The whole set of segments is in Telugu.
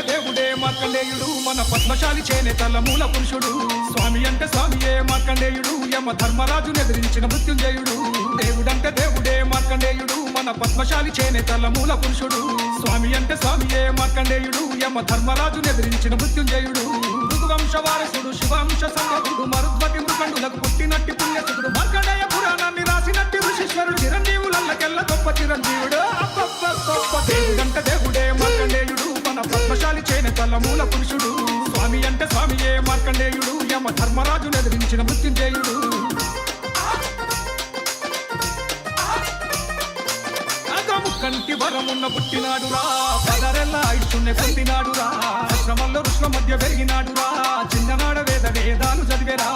దేవుడే మాకండేయుడు మన పద్మశాలి చేనేతల మూల పురుషుడు. స్వామి అంటే స్వామియే మార్కండేయుడు యమ ధర్మరాజు ఎదిరించిన మృత్యుంజయుడు. దేవుడంటే దేవుడే మార్కండేయుడు మన పద్మశాలి చేనేతల మూల పురుషుడు. స్వామి అంటే స్వామియే మార్కండేయుడు యమ ధర్మరాజు ఎదిరించిన మృత్యుంజయుడు. మృదువంశ వారసుడు శివాంశ సంగతుడు మరుద్వతి మృకండులకు పుట్టినట్టి పుణ్యసుడు మార్కండేయ పురాణాన్ని రాసినట్టి ఋషీశ్వరుడు చిరంజీవులల్లకెల్ల గొప్ప చిరంజీవుడు. అబ్బబ్బబ్బబ్బ. దేవుడంటే దేవుడే మూల పురుషుడు. స్వామి అంటే స్వామియే మార్కండేయుడు. యమ ధర్మరాజు ఎదిరించిన మృత్యుంజేయుడు. కంటి వరమున్న పుట్టినాడురా. పదరెల్లా ఐషుణ్ణి పొందినాడురా శ్రమంలో ఋషుల మధ్య పెరిగినాడురా. చిన్ననాడ వేద వేదాలు చదివేరా.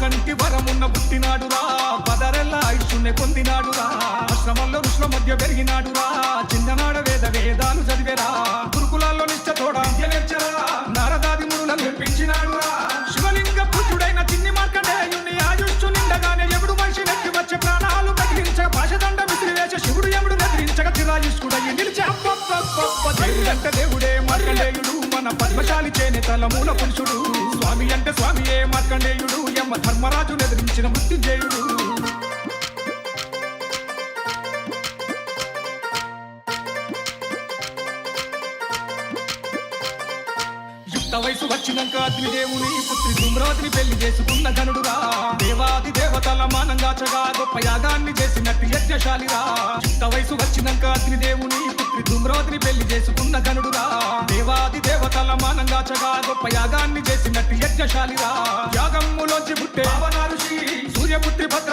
కంటి వరమున్న పుట్టినాడురా. పదరెల్లా ఐషుణ్ణి పొందినాడురా. శ్రమంలో ఋషుల మధ్య పెరిగినాడురా. చిన్ననాడ వేద వేదాలు చదివేరా. అంటే దేవుడే మార్కండేయుడు. మన పద్మశాలి చేనేతల మూల పురుషుడు. స్వామి అంటే స్వామియే మార్కండేయుడు. ఎమ్మ ధర్మరాజు ఎదిరించిన మృత్యుంజేయుడు. యుక్త వయసు వచ్చినాక అగ్నిదేవుని పుత్రి సుమ్రాతిని పెళ్ళి చేసుకున్న గనుడురా దేవాది దేవతల మానంగాచగా గొప్ప యాగాన్ని చేసినట్టు యజ్ఞశాలిరా. యుక్త వయసు వచ్చినాక అగ్నిదేవుని పుత్రి సుమ్రాతిని పెళ్ళి చేసుకున్న గనుడురా దేవాది దేవతల మానంగాచగా గొప్ప యాగాన్ని చేసినట్టు యజ్ఞశాలిరా. యాగమ్ములోంచి పుట్టే పవన సూర్యపుత్రి భద్రావతిని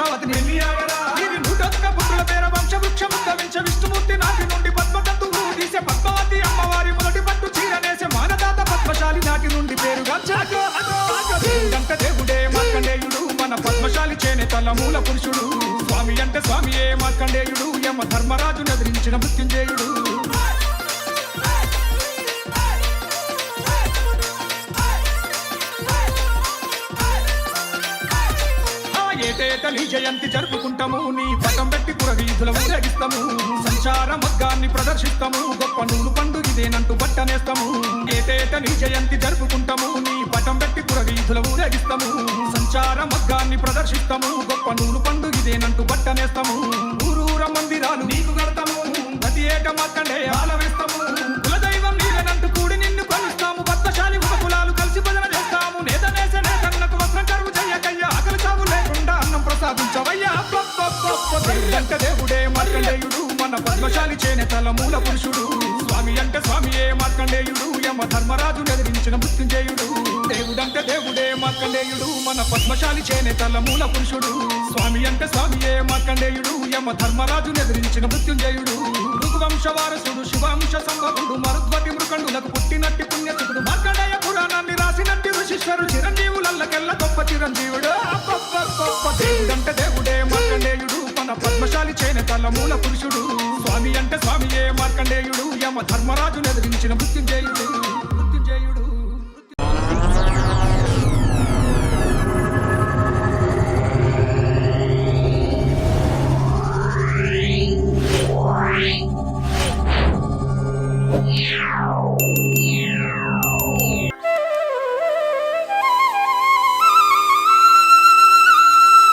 మూల పురుషుడు. స్వామి అంటే స్వామియే మార్కండేయుడు యమ ధర్మరాజు నదిరించిన మృత్యుంజేయుడు. ఏటేటలి జయంతి జరుపుకుంటాము. నీ పటం పెట్టి పురవీధుల ఊరేగిస్తాము సంచార మగ్గాన్ని ప్రదర్శిస్తాము. గొప్ప నూలు పండు ఇదేనంటూ బట్టనేస్తాము. ఏటేటలి జయంతి జరుపుకుంటాము. నీ పటం పెట్టి పురవీధుల ఊరేగిస్తాము సంచార మగ్గాన్ని ప్రదర్శిస్తాము. గొప్ప నూలు అన్నం దేవుడే మార్కండేయుడు మన పద్మశాలి చేనేతల మూల పురుషుడు. స్వామి అంటే స్వామియే మార్కండేయుడు యమ ధర్మరాజు ఎదిరించిన మృత్యుంజయుడు. దేవుడంటే దేవుడే మార్కండేయుడు మన పద్మశాలి చేనేతల మూల పురుషుడు. స్వామి అంటే స్వామియే మార్కండేయుడు యమ ధర్మరాజు ఎదిరించిన మృత్యుంజయుడు. రఘువంశ వారసుడు శివాంశ సంభవుడు మరుద్వతి మృకండులకు పద్మశాలి చేనేతల మూల పురుషుడు. స్వామి అంటే స్వామియే మార్కండేయుడు. యమ ధర్మరాజు ఎదిరించిన మృత్యుంజయుడు.